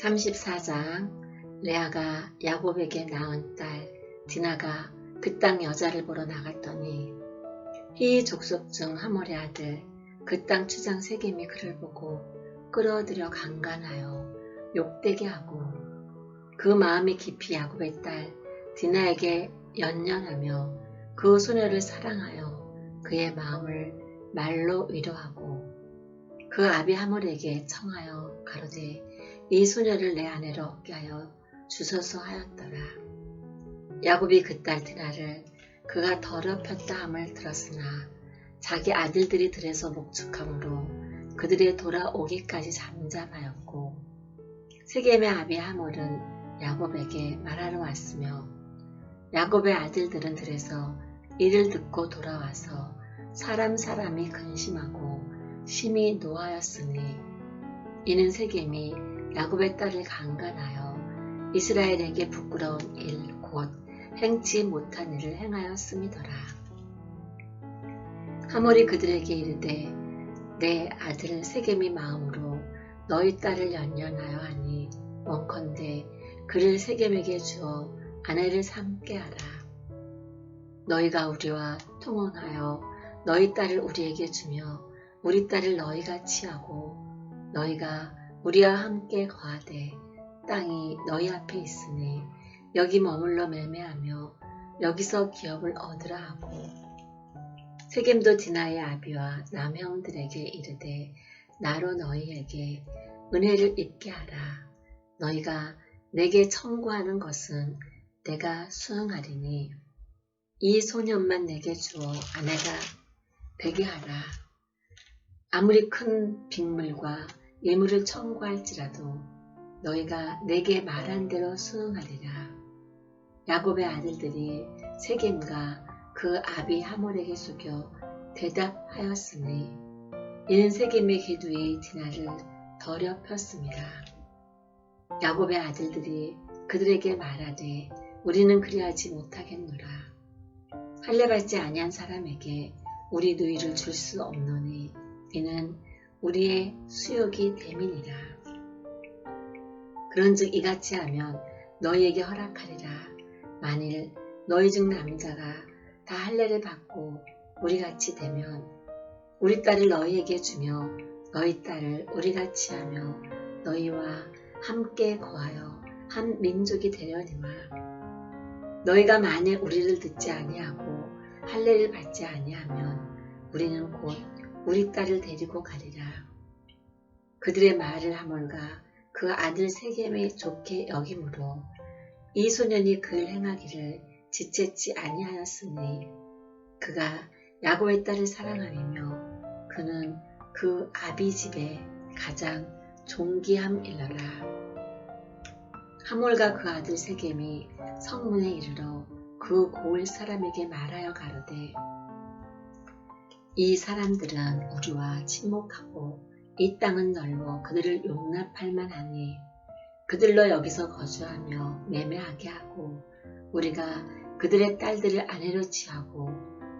34장 레아가 야곱에게 낳은 딸 디나가 그 땅 여자를 보러 나갔더니 희 족속 중 하몰의 아들 그 땅 추장 세겜이 그를 보고 끌어들여 강간하여 욕되게 하고 그 마음이 깊이 야곱의 딸 디나에게 연연하며 그 소녀를 사랑하여 그의 마음을 말로 위로하고 그 아비 하몰에게 청하여 가로되 이 소녀를 내 아내로 얻게 하여 주소서 하였더라. 야곱이 그딸 디나를 그가 더럽혔다 함을 들었으나 자기 아들들이 들에서 목축함으로 그들의 돌아오기까지 잠잠하였고 세겜의 아비 하몰은 야곱에게 말하러 왔으며 야곱의 아들들은 들에서 이를 듣고 돌아와서 사람 사람이 근심하고 심히 노하였으니 이는 세겜이 야곱의 딸을 강간하여 이스라엘에게 부끄러운 일 곧 행치 못한 일을 행하였음이더라. 하몰이 그들에게 이르되 내 아들 세겜이 마음으로 너희 딸을 연연하여 하니 원컨대 그를 세겜에게 주어 아내를 삼게 하라. 너희가 우리와 통혼하여 너희 딸을 우리에게 주며 우리 딸을 너희가 취하고 너희가 우리와 함께 거하되 땅이 너희 앞에 있으니 여기 머물러 매매하며 여기서 기업을 얻으라 하고 세겜도 디나의 아비와 남형들에게 이르되 나로 너희에게 은혜를 입게 하라. 너희가 내게 청구하는 것은 내가 수행하리니 이 소년만 내게 주어 아내가 되게 하라. 아무리 큰 빅물과 예물을 청구할지라도 너희가 내게 말한 대로 수응하리라. 야곱의 아들들이 세겜과 그 아비 하몰에게 속여 대답하였으니 이는 세겜의 기두이 디나를 더럽혔습니다. 야곱의 아들들이 그들에게 말하되 우리는 그리하지 못하겠노라. 할례 받지 아니한 사람에게 우리 누이를 줄 수 없노니 이는 우리의 수욕이 됨이니라. 그런즉 이같이 하면 너희에게 허락하리라. 만일 너희 중 남자가 다 할례를 받고 우리같이 되면 우리 딸을 너희에게 주며 너희 딸을 우리같이 하며 너희와 함께 거하여 한 민족이 되려니와 너희가 만일 우리를 듣지 아니하고 할례를 받지 아니하면 우리는 곧 우리 딸을 데리고 가리라. 그들의 말을 하몰가 그 아들 세겜이 좋게 여김으로 이 소년이 그를 행하기를 지체치 아니하였으니 그가 야곱의 딸을 사랑하며 그는 그 아비 집에 가장 존귀함일러라. 하몰과 그 아들 세겜이 성문에 이르러 그 고을 사람에게 말하여 가로되 이 사람들은 우리와 침묵하고 이 땅은 넓어 그들을 용납할 만하니 그들로 여기서 거주하며 매매하게 하고 우리가 그들의 딸들을 아내로 취하고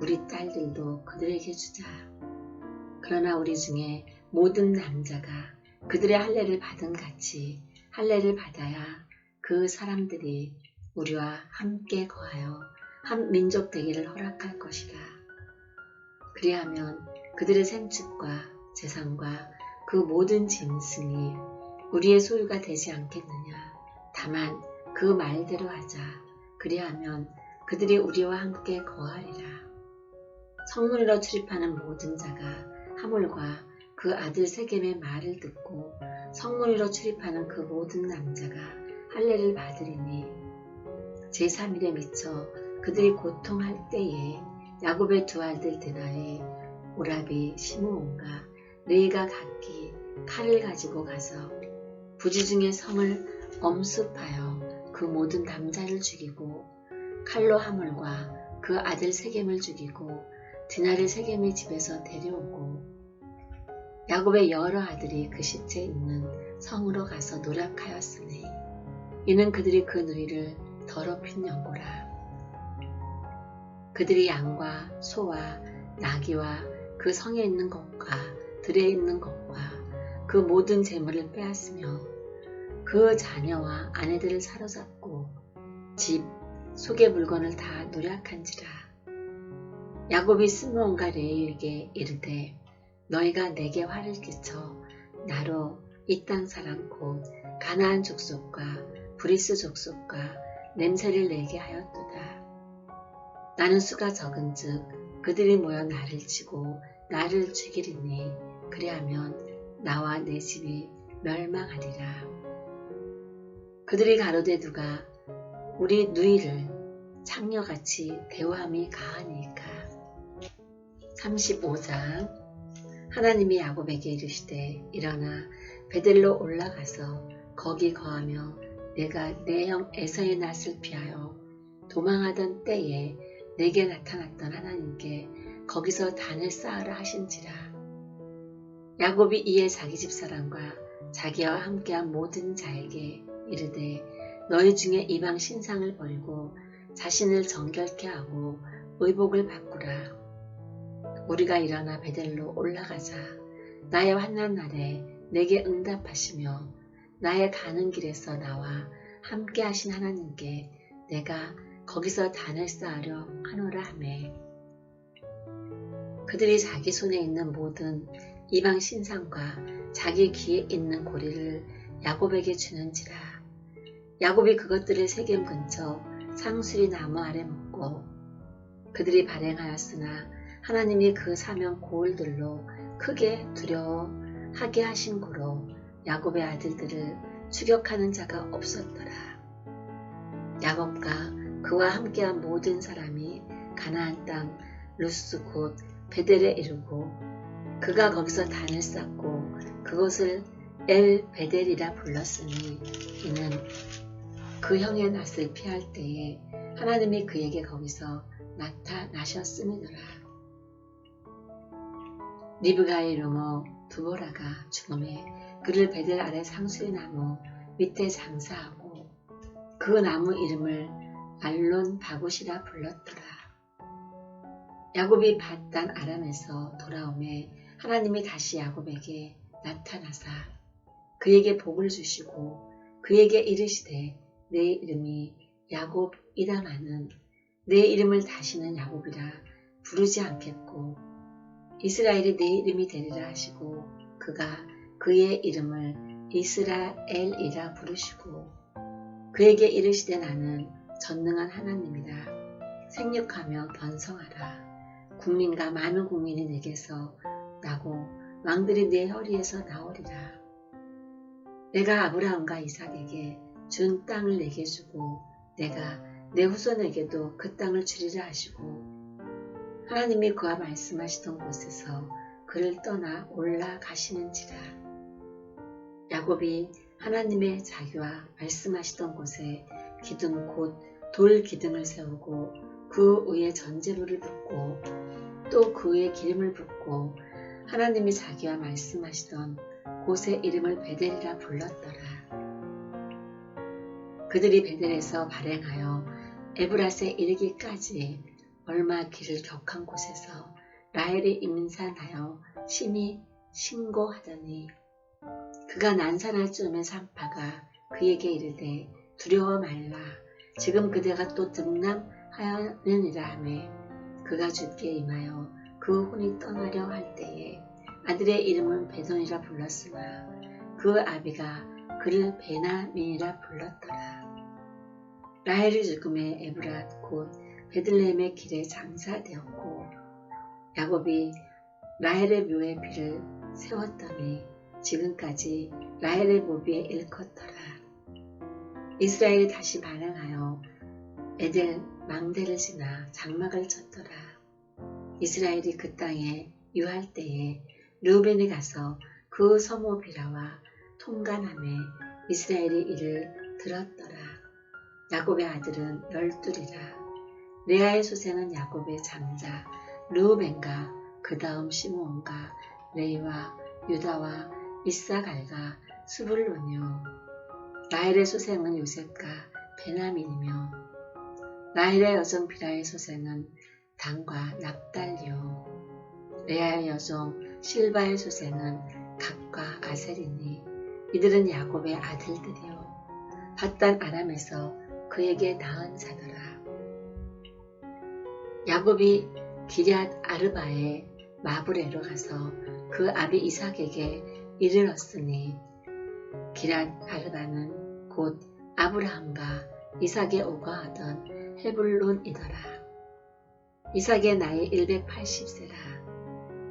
우리 딸들도 그들에게 주자. 그러나 우리 중에 모든 남자가 그들의 할례를 받은 같이 할례를 받아야 그 사람들이 우리와 함께 거하여 한 민족 되기를 허락할 것이다. 그리하면 그들의 생축과 재산과 그 모든 짐승이 우리의 소유가 되지 않겠느냐. 다만 그 말대로 하자. 그리하면 그들이 우리와 함께 거하리라. 성문으로 출입하는 모든 자가 하물과 그 아들 세겜의 말을 듣고 성문으로 출입하는 그 모든 남자가 할례를 받으리니 제3일에 미쳐 그들이 고통할 때에 야곱의 두 아들 드나의 오라비 시므온과 레이가 각기 칼을 가지고 가서 부지 중의 성을 엄습하여 그 모든 남자를 죽이고 칼로 하물과 그 아들 세겜을 죽이고 디나를 세겜의 집에서 데려오고 야곱의 여러 아들이 그 시체 있는 성으로 가서 노력하였으니 이는 그들이 그 누이를 더럽힌 연고라. 그들이 양과 소와 나귀와 그 성에 있는 것과 들에 있는 것과 그 모든 재물을 빼앗으며 그 자녀와 아내들을 사로잡고 집, 속의 물건을 다 노력한지라. 야곱이 스므온과 레이에게 이르되 너희가 내게 화를 끼쳐 나로 이 땅 사람 곧 가나안 족속과 브리스 족속과 냄새를 내게 하였도다. 나는 수가 적은즉 그들이 모여 나를 치고 나를 죽이리니 그리하면 나와 내 집이 멸망하리라. 그들이 가로되 누가 우리 누이를 창녀같이 대우함이 가하니까. 35장 하나님이 야곱에게 이르시되 일어나 베델로 올라가서 거기 거하며 내가 내 형 에서의 낯을 피하여 도망하던 때에 내게 나타났던 하나님께 거기서 단을 쌓으라 하신지라. 야곱이 이에 자기 집 사람과 자기와 함께한 모든 자에게 이르되 너희 중에 이방 신상을 버리고 자신을 정결케 하고 의복을 바꾸라. 우리가 일어나 베델로 올라가자. 나의 환난 날에 내게 응답하시며 나의 가는 길에서 나와 함께 하신 하나님께 내가 거기서 단을 쌓으려 하노라 하매 그들이 자기 손에 있는 모든 이방 신상과 자기 귀에 있는 고리를 야곱에게 주는지라 야곱이 그것들을 세겜 근처 상수리 나무 아래 묻고 그들이 발행하였으나 하나님이 그 사명 고을들로 크게 두려워하게 하신 고로 야곱의 아들들을 추격하는 자가 없었더라. 야곱과 그와 함께한 모든 사람이 가나안 땅 루스 곧 베델에 이르고 그가 거기서 단을 쌓고 그것을 엘 베델이라 불렀으니 이는 그 형의 낯을 피할 때에 하나님이 그에게 거기서 나타나셨음이더라. 리브가의 루모 두보라가 죽음에 그를 베델 아래 상수리 나무 밑에 장사하고 그 나무 이름을 알론 바굿이라 불렀더라. 야곱이 봤단 아람에서 돌아오매 하나님이 다시 야곱에게 나타나사 그에게 복을 주시고 그에게 이르시되 내 이름이 야곱이다마는 내 이름을 다시는 야곱이라 부르지 않겠고 이스라엘이 내 이름이 되리라 하시고 그가 그의 이름을 이스라엘이라 부르시고 그에게 이르시되 나는 전능한 하나님이다. 생육하며 번성하라. 국민과 많은 국민이 내게서 나고 왕들이 내 허리에서 나오리라. 내가 아브라함과 이삭에게 준 땅을 내게 주고 내가 내 후손에게도 그 땅을 주리라 하시고 하나님이 그와 말씀하시던 곳에서 그를 떠나 올라가시는지라 야곱이 하나님의 자기와 말씀하시던 곳에 기둥 곧 돌 기둥을 세우고 그 위에 전제물을 붓고 또 그 위에 기름을 붓고 하나님이 자기와 말씀하시던 곳의 이름을 베델이라 불렀더라. 그들이 베델에서 발행하여 에브라스에 이르기까지 얼마 길을 격한 곳에서 라헬이 임산하여 심히 신고하더니 그가 난산할 쯤에 산파가 그에게 이르되 두려워 말라 지금 그대가 또 등남하였느니라 하매 그가 죽게 임하여 그 혼이 떠나려 할 때에 아들의 이름은 베돈이라 불렀으나 그 아비가 그를 베나민이라 불렀더라. 라헬이 죽음에 에브랏 곧 베들레헴의 길에 장사되었고 야곱이 라헬의 묘에 비를 세웠더니 지금까지 라헬의 모비에 일컫더라. 이스라엘이 다시 반응하여 에델 망대를 지나 장막을 쳤더라. 이스라엘이 그 땅에 유할 때에 르우벤이 가서 그 서모 비라와 통간함에 이스라엘이 이를 들었더라. 야곱의 아들은 열둘이라. 레아의 소생은 야곱의 장자 르우벤과 그 다음 시므온과 레이와 유다와 이사갈과 수불론이요 라헬의 소생은 요셉과 베나민이며 라헬의 여종 비라의 소생은 단과 납달리요 레아의 여종 실바의 소생은 각과 아셀이니 이들은 야곱의 아들들이요 바단 아람에서 그에게 낳은 자더라. 야곱이 기럇 아르바에 마브레로 가서 그 아비 이삭에게 이르렀으니 기럇 아르바는 곧 아브라함과 이삭의 오가하던 헤블론이더라. 이삭의 나이 180세라.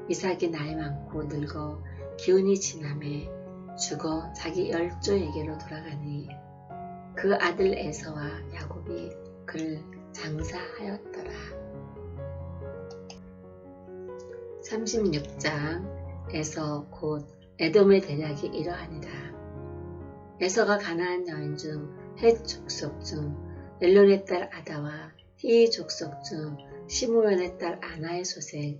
이삭이 나이 많고 늙어 기운이 지남에 죽어 자기 열조에게로 돌아가니 그 아들 에서와 야곱이 그를 장사하였더라. 36장에서 곧 에돔의 대략이 이러하니라. 에서가 가나안 여인 중 헷 족속 중 엘론의 딸 아다와 히 족속 중 시므온의 딸 아나의 소생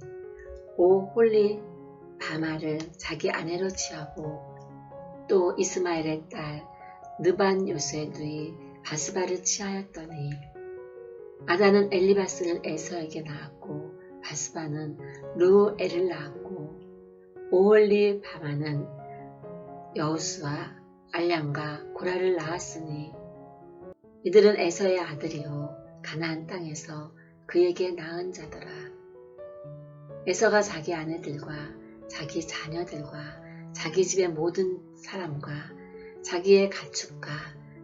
오 홀리 바마를 자기 아내로 취하고 또 이스마엘의 딸 느반 요새 누이 바스바를 취하였더니 아다는 엘리바스를 에서에게 낳았고 바스바는 루엘을 낳았고 오홀리 바마는 여우수와 알량과 고라를 낳았으니 이들은 에서의 아들이요 가나안 땅에서 그에게 낳은 자더라. 에서가 자기 아내들과 자기 자녀들과 자기 집의 모든 사람과 자기의 가축과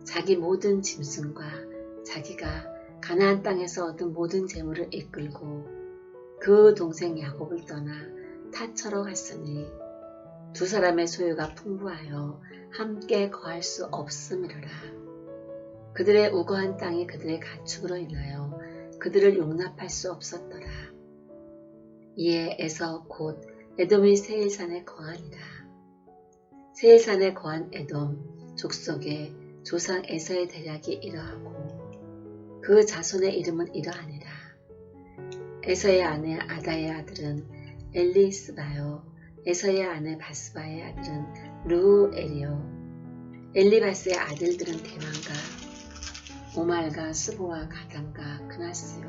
자기 모든 짐승과 자기가 가나안 땅에서 얻은 모든 재물을 이끌고 그 동생 야곱을 떠나 타처로 갔으니 두 사람의 소유가 풍부하여 함께 거할 수 없음이로라. 그들의 우거한 땅이 그들의 가축으로 인하여 그들을 용납할 수 없었더라. 이에 에서 곧 에돔이 세일산에 거하니라. 세일산에 거한 에돔 족속의 조상 에서의 대략이 이러하고 그 자손의 이름은 이러하니라. 에서의 아내 아다의 아들은 엘리스바요. 에서의 아내 바스바의 아들은 루엘이요. 엘리바스의 아들들은 대만과 오말과 스보와 가담과 그나스요.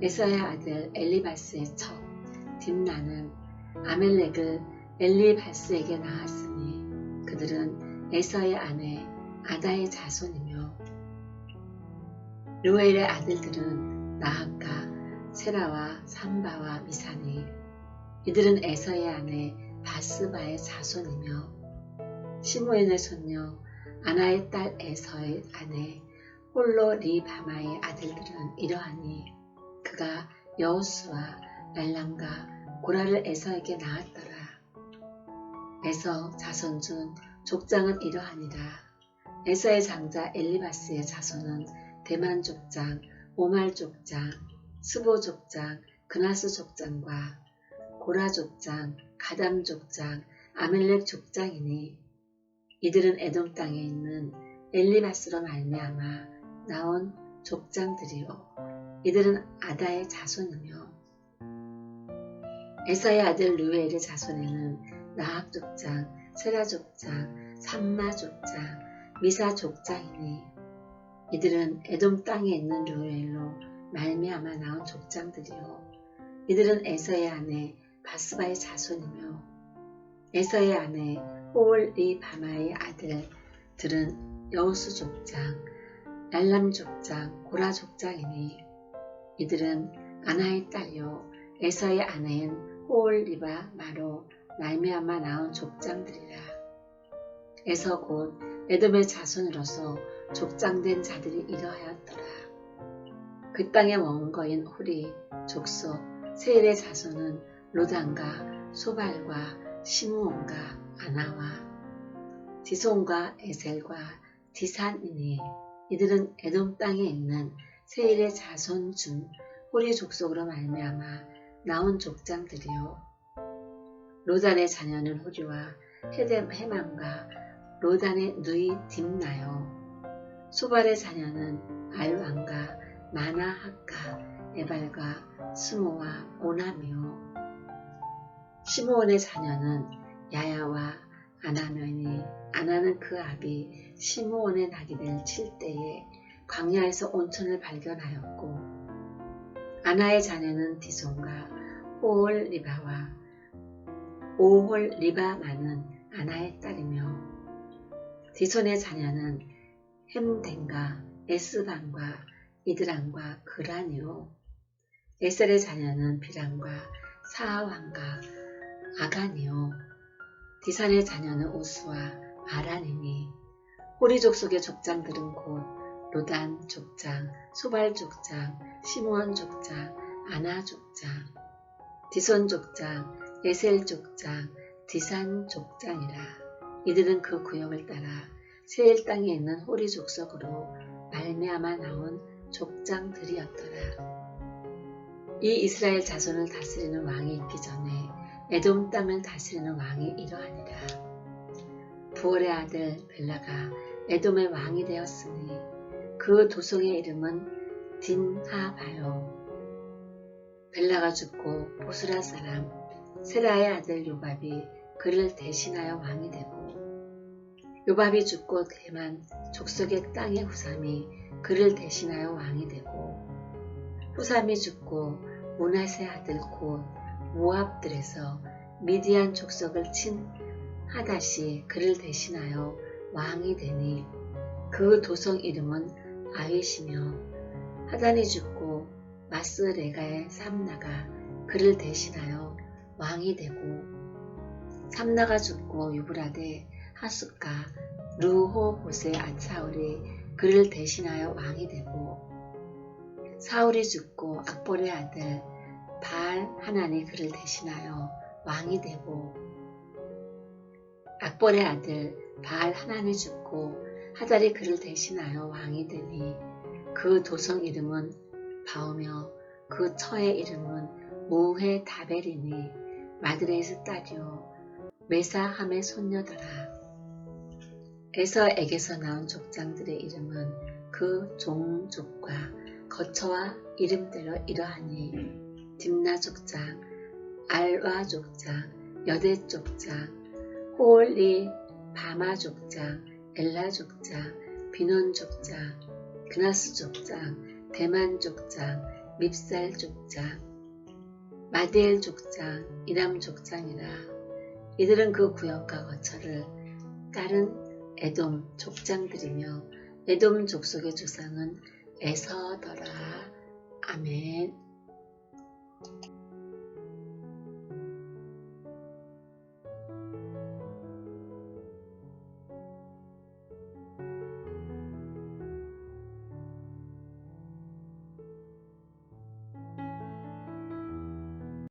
에서의 아들 엘리바스의 척 딥나는 아멜렉을 엘리바스에게 낳았으니 그들은 에서의 아내 아다의 자손이며 루엘의 아들들은 나학과 세라와 삼바와 미사니 이들은 에서의 아내 바스바의 자손이며 시므엔의 손녀 아나의 딸 에서의 아내 홀로 리바마의 아들들은 이러하니 그가 여우수와 멜람과 고라를 에서에게 낳았더라. 에서 자손 중 족장은 이러하니라. 에서의 장자 엘리바스의 자손은 대만 족장, 오말 족장, 스보 족장, 그나스 족장과 고라 족장, 가담 족장, 아멜렉 족장이니 이들은 에돔 땅에 있는 엘리바스로 말미암아 나온 족장들이요. 이들은 아다의 자손이며 에사의 아들 루엘의 자손에는 나합 족장, 세라 족장, 삼마 족장, 미사 족장이니 이들은 에돔 땅에 있는 루엘로 말미암아 나온 족장들이요. 이들은 에서의 아내 바스바의 자손이며 에서의 아내 호올리 바마의 아들들은 여우수 족장, 날람 족장, 고라 족장이니 이들은 아나의 딸이요 에서의 아내인 호올리바 마로 말미암아 나온 족장들이라. 에서 곧 에돔의 자손으로서 족장된 자들이 이러하였더라. 그 땅의 원거인 홀이 족속 세일의 자손은 로단과 소발과 시므온과 아나와 디손과 에셀과 디산이니 이들은 에돔 땅에 있는 세일의 자손 중 호리 족속으로 말미암아 나온 족장들이요. 로단의 자녀는 호리와 헤뎀 해망과 로단의 누이 딥나요. 소발의 자녀는 알왕과 마나하카 에발과 스모와 오나미요. 시므온의 자녀는 야야와 아나면이 아나는 그 아비 시므온의 낙이 될 7대에 광야에서 온천을 발견하였고 아나의 자녀는 디손과 호올 리바와 오홀 리바마는 아나의 딸이며 디손의 자녀는 햄덴과 에스반과 이드람과 그란이요. 에셀의 자녀는 비람과 사왕과 아간이요. 디산의 자녀는 우스와 아란이니 호리 족 속의 족장들은 곧 로단 족장, 수발 족장, 시므온 족장, 아나 족장, 디손 족장, 에셀 족장, 디산 족장이라. 이들은 그 구역을 따라 세일 땅에 있는 호리 족속으로 말미암아 나온 족장들이었더라. 이 이스라엘 자손을 다스리는 왕이 있기 전에 에돔 땅을 다스리는 왕이 이러하니라. 부월의 아들 벨라가 에돔의 왕이 되었으니 그 도성의 이름은 딘하바요. 벨라가 죽고 보스라 사람 세라의 아들 요밥이 그를 대신하여 왕이 되고 요밥이 죽고 대만 족속의 땅의 후삼이 그를 대신하여 왕이 되고 후삼이 죽고 모나세 아들 곧 모압들에서 미디안 족속을 친 하다시 그를 대신하여 왕이 되니 그 도성 이름은 아윗이며 하단이 죽고 마스레가의 삼나가 그를 대신하여 왕이 되고 삼나가 죽고 유브라데 하숫가 루호보세 아차울이 그를 대신하여 왕이 되고 사울이 죽고 악볼의 아들 바알 하나니 그를 대신하여 왕이 되고 악볼의 아들 바알 하나니 죽고 하달이 그를 대신하여 왕이 되니 그 도성 이름은 바오며 그 처의 이름은 무해 다벨이니 마드레스 딸이요 메사함의 손녀더라. 에서에게서 나온 족장들의 이름은 그 종족과 거처와 이름대로 이러하니 딥나 족장, 알와 족장, 여대 족장, 호올리 바마 족장, 엘라 족장, 비논 족장, 그나스 족장, 대만 족장, 밉살 족장, 마디엘 족장, 이람 족장이라. 이들은 그 구역과 거처를 다른 에돔 족장들이며 에돔 족속의 조상은 에서더라. 아멘. Thank you.